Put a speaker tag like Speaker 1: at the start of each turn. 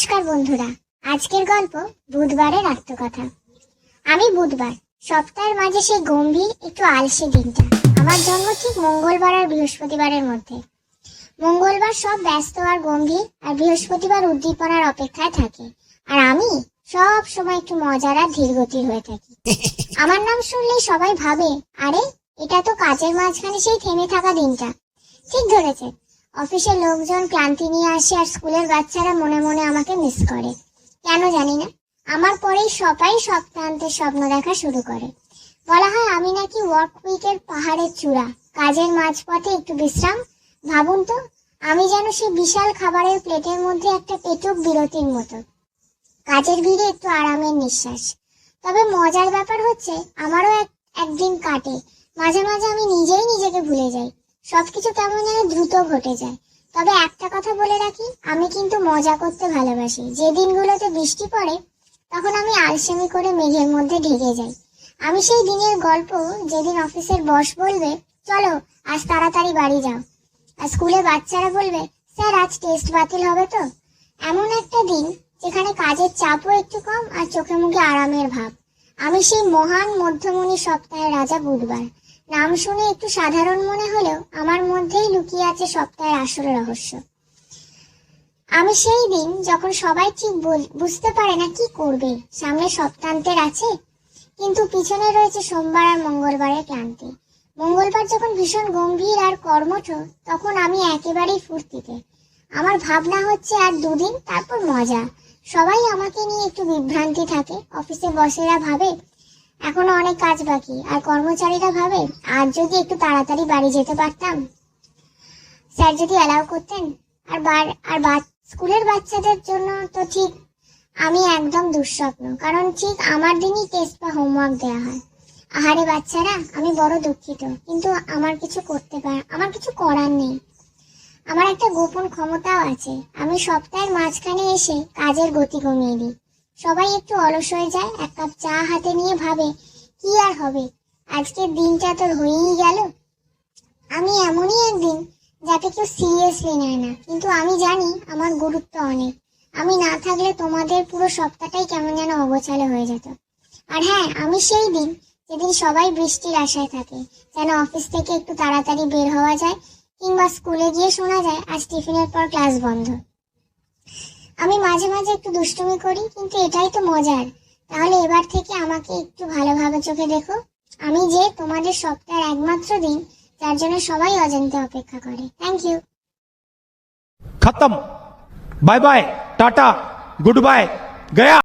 Speaker 1: নমস্কার বন্ধুরা। আজকের গল্প বুধবারের আত্মকথা। আমি বুধবার। সপ্তাহের মাঝে সেই গম্ভীর, একটু আলসে দিনটা। আমার জন্ম ঠিক মঙ্গলবার আর বৃহস্পতিবারের মধ্যে। মঙ্গলবার সব ব্যস্ত আর গম্ভীর, আর বৃহস্পতিবার উদ্দীপনার অপেক্ষায় থাকে। আর আমি সব সময় একটু মজার আর ধীরগতির হয়ে থাকি। আমার নাম শুনলেই সবাই ভাবে, আরে, এটা তো কাজের মাঝখানে সেই থেমে থাকা দিনটা। ঠিক ধরেছে অফিসের লোকজন ক্লান্তি নিয়ে আসে আর স্কুলের বাচ্চারা মনে মনে আমাকে মিস করে। কেন জানি না। আমার পরেই সবাই সব সপ্তাহান্তের স্বপ্ন দেখা শুরু করে। বলা হয় আমি নাকি ওয়ার্ক উইকের পাহাড়ের চূড়া। কাজের মাঝপথে একটু বিশ্রাম। ভাবুন তো, আমি যেন সেই বিশাল খাবারের প্লেটের মধ্যে একটা পেটক বিরতির মতো। কাজের ভিড়ে একটু আরামের নিঃশ্বাস। তবে মজার ব্যাপার হচ্ছে, আমারও এক, একদিন কাটে। মাঝে মাঝে আমি নিজেই নিজেকে ভুলে যাই। সবকিছু কেমন যেন দ্রুত ঘটে যায়। তবে একটা কথা বলে রাখি, আমি কিন্তু মজা করতে ভালোবাসি। যে দিনগুলোতে বৃষ্টি পড়ে, তখন আমি আলসেমি করে মেঘের মধ্যে ঢেকে যাই। আমি সেই দিনের গল্প, যেদিন অফিসের বস বলবে, চলো, আজ তাড়াতাড়ি বাড়ি যাও। আর স্কুলে বাচ্চারা বলবে, স্যার, আজ টেস্ট বাতিল হবে তো? এমন একটা দিন, যেখানে কাজের চাপও একটু কম আর চোখে মুখে আরামের ভাব। আমি সেই মহান মধ্যমণি সপ্তাহের রাজা বুধবার। নাম শুনে একটু সাধারণ মনে হলেও আমার মধ্যেই লুকিয়ে আছে সপ্তাহের আসল রহস্য। আমি সেই দিন যখন সবাই ঠিক বুঝতে পারে না কি করবে, সামনে সপ্তাহান্তের আছে, কিন্তু পিছনে রয়েছে সোমবার আর মঙ্গলবারের ক্লান্তি। মঙ্গলবার যখন ভীষণ গম্ভীর আর কর্মঠ, তখন আমি একেবারেই ফুর্তিতে। আমার ভাবনা হচ্ছে আর দুদিন তারপর মজা। সবাই আমাকে নিয়ে একটু বিভ্রান্তি থাকে। অফিসে বসেরা ভাবে এখনও অনেক কাজ বাকি। আর কর্মচারীরা ভাবে আজ যদি একটু তাড়াতাড়ি বাড়ি যেতে পারতাম। স্যার যদি অ্যালাউ করতেন, আর বার, আর স্কুলের বাচ্চাদের জন্য তো ঠিক, আমি একদম দুঃস্বপ্ন। কারণ ঠিক আমার দিনই টেস্ট বা হোমওয়ার্ক দেওয়া হয়। আহারে বাচ্চারা, আমি বড় দুঃখিত। কিন্তু আমার কিছু করতে পার, আমার কিছু করার নেই। আমার একটা গোপন ক্ষমতাও আছে। আমি সপ্তাহের মাঝখানে এসে কাজের গতি কমিয়ে দিই। সবাই একটু অলস হয়ে যায়, এক কাপ চা হাতে নিয়ে ভাবে, কি আর হবে? আজকের দিনটা তো হয়েই গেল। আমি এমনই একদিন যাকে কেউ সিরিয়াসলি নেয় না, কিন্তু আমি জানি আমার গুরুত্ব অনেক। আমি না থাকলে তোমাদের পুরো সপ্তাহটাই কেমন যেন অগোছালো হয়ে যেত। আর হ্যাঁ আমি সেই দিন যেদিন সবাই বৃষ্টির আশায় থাকে, যেন অফিস থেকে একটু তাড়াতাড়ি বের হওয়া যায়, কিংবা স্কুলে গিয়ে শোনা যায়, আজ টিফিনের পর ক্লাস বন্ধ। আমি মাঝে মাঝে একটু দুষ্টুমি করি, কিন্তু এটাই তো মজার। তাহলে এবার থেকে আমাকে একটু ভালোভাবে চোখে দেখো। আমি যে তোমাদের সপ্তাহের একমাত্র দিন, যার জন্য সবাই অজান্তে অপেক্ষা করে। থ্যাংক ইউ
Speaker 2: খতম। Bye bye, tata, good bye, Gaya.